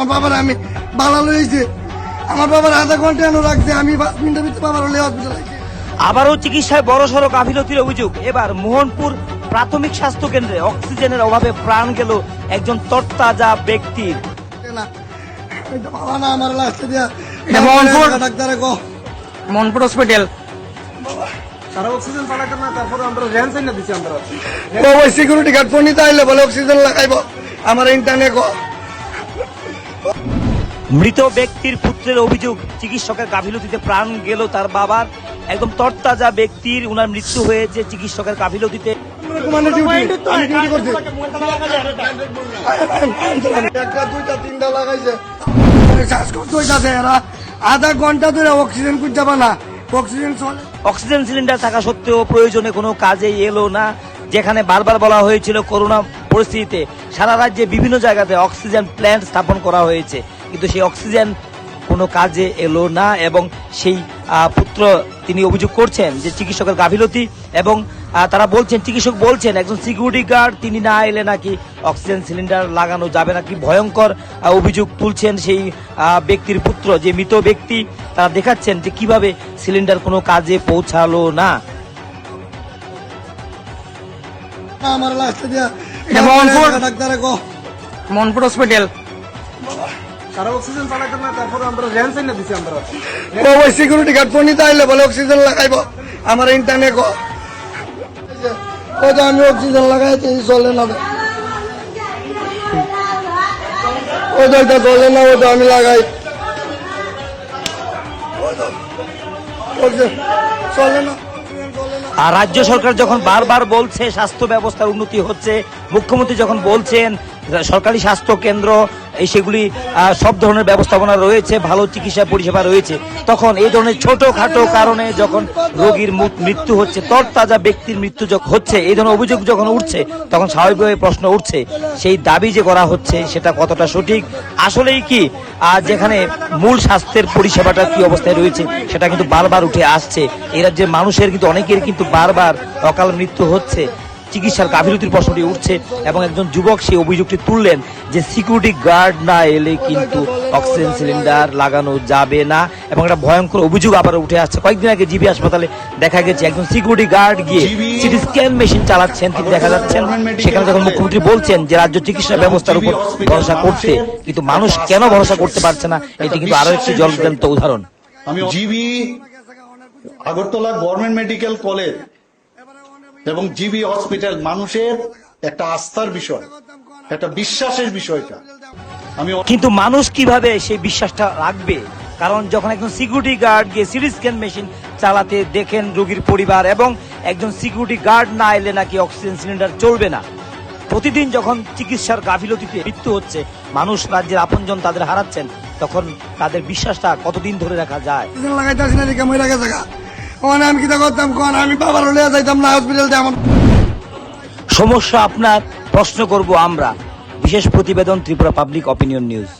আমার বাবার আমি ভালো লইছে আমার বাবার আধা ঘণ্টা এনে রাখছে আমি পাঁচ মিনিটের ভিতরে বাবার হলে হসপিটালে আবারও চিকিৎসায় বড়সড় গাফিলতির অভিযোগ। এবার মোহনপুর প্রাথমিক স্বাস্থ্য কেন্দ্রে অক্সিজেনের অভাবে প্রাণ গেল একজন তরতাজা ব্যক্তির। না বাবা না আমার লাস্টে দিয়া। মোহনপুর? ডাক্তারে কো। Mohanpur hospital security guard phone নিতে আইলে বলে অক্সিজেন লাগাইব। আমার ইন্টারনেট মৃত ব্যক্তির পুত্রের অভিযোগ, চিকিৎসকের গাফিলতিতে প্রাণ গেল তার বাবার। একদম তরতাজা ব্যক্তির উনার মৃত্যু হয়েছে, চিকিৎসকের গাফিলতিতে। আধা ঘণ্টা ধরে অক্সিজেন খুঁজতে না অক্সিজেন অক্সিজেন সিলিন্ডার থাকা সত্ত্বেও প্রয়োজনে কোনো কাজে এলো না, যেখানে বারবার বলা হয়েছিল করোনা পরিস্থিতিতে। সারা রাজ্যে বিভিন্ন জায়গাতে অক্সিজেন প্ল্যান্ট স্থাপন করা হয়েছে। কিন্তু সেই অক্সিজেন কোনো কাজে এলো না এবং সেই পুত্র তিনি অভিযোগ করছেন যে চিকিৎসকের গাফিলতি এবং তারা বলছেন চিকিৎসক বলছেন একজন সিকিউরিটি গার্ড তিনি না এলে নাকি অক্সিজেন সিলিন্ডার লাগানো যাবে নাকি? ভয়ঙ্কর অভিযোগ তুলছেন সেই ব্যক্তির পুত্র। যে মৃত ব্যক্তি তারা দেখাচ্ছেন যে কীভাবে সিলিন্ডার কোনো কাজে পৌঁছালো না। আমার লাস্টে দিয়া এটা মোহনপুর? ডাক্তারে মনপুর হসপিটাল তারা অক্সিজেন চালাইতে না তারপরে আমরা র্যান চাই না দিচ্ছি আমরা ওই সিকিউরিটি গার্ড ফোন নিতে আইলে বলে অক্সিজেন লাগাইব। আমার ইন্টারনেট তো আমি অক্সিজেন লাগাইতে চলে না ও তো এটা চলে না তো আমি লাগাই। ও তো অক্সিজেন চলে না। আর রাজ্য সরকার যখন বারবার বলছে স্বাস্থ্য ব্যবস্থার উন্নতি হচ্ছে মুখ্যমন্ত্রী যখন বলছেন সরকারি স্বাস্থ্য কেন্দ্র সেগুলি সব ধরনের ব্যবস্থাপনা রয়েছে, ভালো চিকিৎসা পরিষেবা রয়েছে। তখন এই ধরনের ছোটখাটো কারণে যখন রোগীর মৃত্যু হচ্ছে, তরতাজা ব্যক্তির মৃত্যু হচ্ছে, এই ধরনের অভিযোগ যখন উঠছে, তখন স্বাভাবিকভাবে প্রশ্ন উঠছে, সেই দাবি যে করা হচ্ছে, সেটা কতটা সঠিক? আসলেই কি যেখানে মূল স্বাস্থ্যের পরিষেবাটা কি অবস্থায় রয়েছে, সেটা কিন্তু বারবার উঠে আসছে। এই যে মানুষের কিন্তু, অনেকের কিন্তু বারবার অকাল মৃত্যু হচ্ছে। চিকিৎসার গাফিলতির প্রশ্নটি উঠছে এবং একজন যুবক সেই অভিযোগটি তুললেন যে সিকিউরিটি গার্ড না এলে কিন্তু অক্সিজেন সিলিন্ডার লাগানো যাবে না এবং একটা ভয়ঙ্কর অভিযোগ আবার উঠে আসছে। কয়েকদিন আগে জিবি হাসপাতালে দেখা গেছে একজন সিকিউরিটি গার্ড গিয়ে সিটি স্ক্যান মেশিন চালাচ্ছেন তিনি দেখা যাচ্ছেন সেখানে যখন মুখ্যমন্ত্রী বলছেন যে রাজ্য চিকিৎসা ব্যবস্থার উপর ভরসা করতে কিন্তু মানুষ কেন ভরসা করতে পারছে না? এটি কিন্তু আরও একটি জলজ্যান্ত উদাহরণ। আমি GB Agartala government medical college এবং জিবি হসপিটাল মানুষের একটা আস্থার বিষয় একটা বিশ্বাসের বিষয়টা। আমি কিন্তু মানুষ কীভাবে সেই বিশ্বাসটা রাখবে? কারণ যখন একজন সিকিউরিটি গার্ড গিয়ে সিটি স্ক্যান মেশিন চালাতে দেখেন রোগীর পরিবার এবং একজন সিকিউরিটি গার্ড না এলে নাকি অক্সিজেন সিলিন্ডার চলবে না। প্রতিদিন যখন চিকিৎসার গাফিলতিতে মৃত্যু হচ্ছে মানুষ রাজ্যের আপনজন তাদের হারাচ্ছেন তখন তাদের বিশ্বাসটা কতদিন ধরে রাখা যায়? লাগাইতে আসি না ওখানে আমি কিতা করতাম? কোন, আমি বাবার হলে যাইতাম না হসপিটাল আমার সমস্যা আপনার, প্রশ্ন করব আমরা। বিশেষ প্রতিবেদন ত্রিপুরা পাবলিক অপিনিয়ন নিউজ